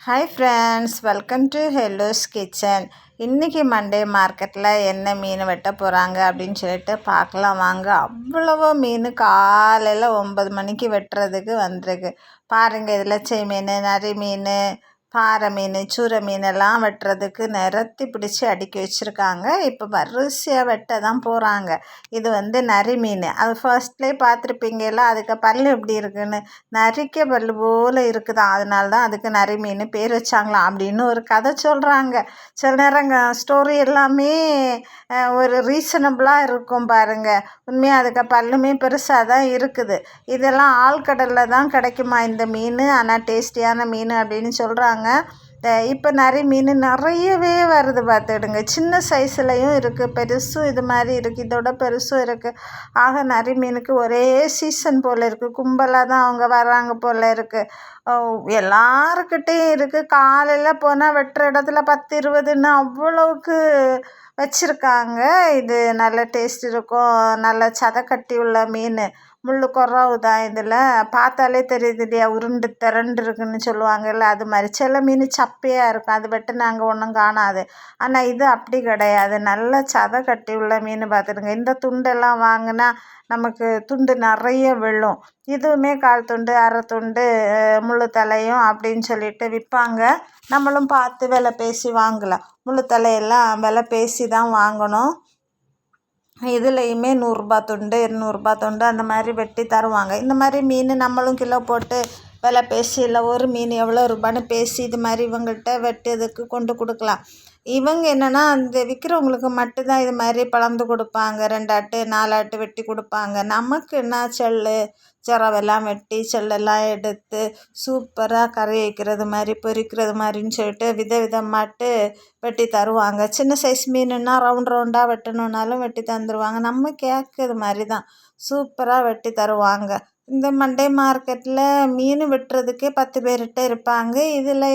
Hi friends welcome to hello's kitchen இன்றைக்கி Monday மார்க்கெட்டில் என்ன மீன் வெட்ட போகிறாங்க அப்படின்னு சொல்லிட்டு பார்க்கலாம் வாங்க. அவ்வளவோ மீன் காலையில் ஒம்பது மணிக்கு வெட்டுறதுக்கு வந்திருக்கு. பாருங்கள் இதில் செய் மீன் நரி மீன் பாறை மீன் சூரை மீனெல்லாம் வெட்டுறதுக்கு நிறத்தி பிடிச்சி அடுக்கி வச்சுருக்காங்க. இப்போ வரிசையாக வெட்ட தான் போகிறாங்க இது வந்து நரி மீன் அது ஃபர்ஸ்ட்லேயே பார்த்துருப்பீங்கல்ல அதுக்கு பல் எப்படி இருக்குன்னு? நரிக்க பல் போல் இருக்குதான் அதனால தான் அதுக்கு நரி மீன் பேர் வச்சாங்களாம் அப்படின்னு ஒரு கதை சொல்கிறாங்க சில நேரம் ஸ்டோரி எல்லாமே ஒரு ரீசனபிளாக இருக்கும் பாருங்கள் உண்மையாக அதுக்கு பல்லுமே பெருசாக தான் இருக்குது. இதெல்லாம் ஆழ்கடலில் தான் கிடைக்குமா இந்த மீன்? ஆனால் டேஸ்டியான மீன் அப்படின்னு சொல்கிறாங்க சொல்கிறாங்க இப்போ நிறைய மீன் நிறையவே வருது பார்த்துடுங்க சின்ன சைஸ்லையும் இருக்குது பெருசும் இது மாதிரி இருக்குது இதோட பெருசும் இருக்குது ஆக நிறைய மீனுக்கு ஒரே சீசன் போல் இருக்குது கும்பலாக தான் அவங்க வர்றாங்க போல் இருக்குது எல்லாருக்கிட்டேயும் இருக்குது காலையில் போனால் வெட்டுற இடத்துல பத்து இருபதுன்னு அவ்வளோவுக்கு வச்சுருக்காங்க. இது நல்ல டேஸ்ட் இருக்கும். நல்ல சதை கட்டி உள்ள மீன். முள் குறவு தான் இதில். பார்த்தாலே தெரியுது இல்லையா உருண்டு திரண்டு இருக்குன்னு சொல்லுவாங்கல்ல அது மாதிரி. சில மீன் சப்பையாக இருக்கும் அது வெட்டினாங்க ஒன்றும் காணாது. ஆனால் இது அப்படி கிடையாது. நல்ல சதை கட்டி உள்ள மீன் பார்த்துடுங்க. இந்த துண்டெல்லாம் வாங்கினா நமக்கு துண்டு நிறைய விழும். இதுவுமே கால் துண்டு அரை துண்டு முழு தலையும் அப்படின்னு சொல்லிட்டு விற்பாங்க. நம்மளும் பார்த்து விலை பேசி வாங்கலாம். முழு தலையெல்லாம் விலை பேசி தான் வாங்கணும். இதுலேயுமே நூறுரூபா துண்டு இரநூறுபா துண்டு அந்த மாதிரி வெட்டி தருவாங்க. இந்த மாதிரி மீன் நம்மளும் கிலோ போட்டு விலை பேசி இல்லை ஒரு மீன் எவ்வளோ ரூபான்னு பேசி இது மாதிரி இவங்கள்ட்ட வெட்டுறதுக்கு கொண்டு கொடுக்கலாம். இவங்க என்னென்னா அந்த விற்கிறவங்களுக்கு மட்டும்தான் இது மாதிரி பழந்து கொடுப்பாங்க. ரெண்டாட்டு நாலாட்டு வெட்டி கொடுப்பாங்க. நமக்கு என்ன? செல்லு சிறவெல்லாம் வெட்டி செல்லெல்லாம் எடுத்து சூப்பராக கறி வைக்கிறது மாதிரி பொரிக்கிறது மாதிரின்னு சொல்லிட்டு வித விதமாட்டு வெட்டி தருவாங்க. சின்ன சைஸ் மீனுன்னா ரவுண்ட் ரவுண்டாக வெட்டணுன்னாலும் வெட்டி தந்துடுவாங்க நம்ம கேட்குறது மாதிரி தான் சூப்பராக வெட்டி தருவாங்க. இந்த மண்டே மார்க்கெட்டில் மீன் வெட்டுறதுக்கே பத்து பேர்கிட்ட இருப்பாங்க. இதில்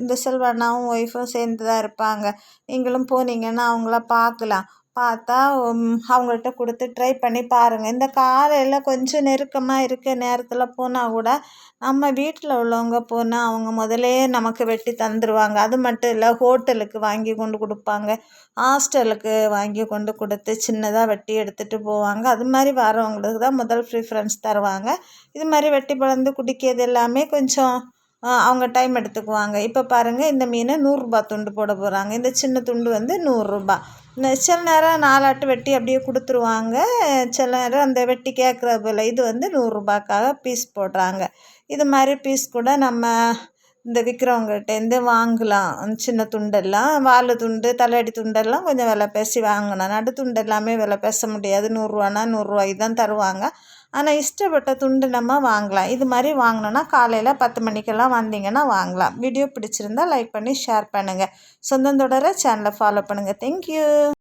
இந்த செல்வண்ணாவும் ஒய்ஃபும் சேர்ந்து தான் இருப்பாங்க. நீங்களும் போனீங்கன்னா அவங்கள பார்க்கலாம். பார்த்தா அவங்கள்ட்ட கொடுத்து ட்ரை பண்ணி பாருங்கள் இந்த காலையில் கொஞ்சம் நெருக்கமாக இருக்க நேரத்தில் போனால் கூட நம்ம வீட்டில் உள்ளவங்க போனால் அவங்க முதலே நமக்கு வெட்டி தந்துடுவாங்க அது மட்டும் இல்லை ஹோட்டலுக்கு வாங்கி கொண்டு கொடுப்பாங்க. ஹாஸ்டலுக்கு வாங்கி கொண்டு கொடுத்து சின்னதாக வெட்டி எடுத்துகிட்டு போவாங்க. அது மாதிரி வரவங்களுக்கு தான் முதல் ப்ரிஃபரன்ஸ் தருவாங்க. இது மாதிரி வெட்டி பழந்து குடிக்கிறது எல்லாமே கொஞ்சம் அவங்க டைம் எடுத்துக்குவாங்க. இப்போ பாருங்கள் இந்த மீனை நூறுரூபா துண்டு போட போகிறாங்க இந்த சின்ன துண்டு வந்து நூறுரூபா சில நேரம் நாலாட்டு வெட்டி அப்படியே கொடுத்துருவாங்க. சில நேரம் அந்த வெட்டி கேட்குற விலை இது வந்து நூறுரூபாக்காக பீஸ் போடுறாங்க. இது மாதிரி பீஸ் கூட நம்ம இந்த விற்கிறவங்ககிட்டேருந்து வாங்கலாம். சின்ன துண்டெல்லாம் வால் துண்டு தலையடி துண்டெல்லாம் கொஞ்சம் விலை பேசி வாங்கணும். நடு துண்டு எல்லாமே விலை பேச முடியாது. நூறுரூவானா நூறுரூவாய்க்கு தான் தருவாங்க. ஆனால் இஷ்டப்பட்ட துண்டு நம்ம வாங்கலாம். இது மாதிரி வாங்கினோன்னா காலையில் பத்து மணிக்கெல்லாம் வந்தீங்கன்னா வாங்கலாம். வீடியோ பிடிச்சிருந்தா லைக் பண்ணி ஷேர் பண்ணுங்கள் சொந்தம் தொடர சேனலை ஃபாலோ பண்ணுங்கள் தேங்க்யூ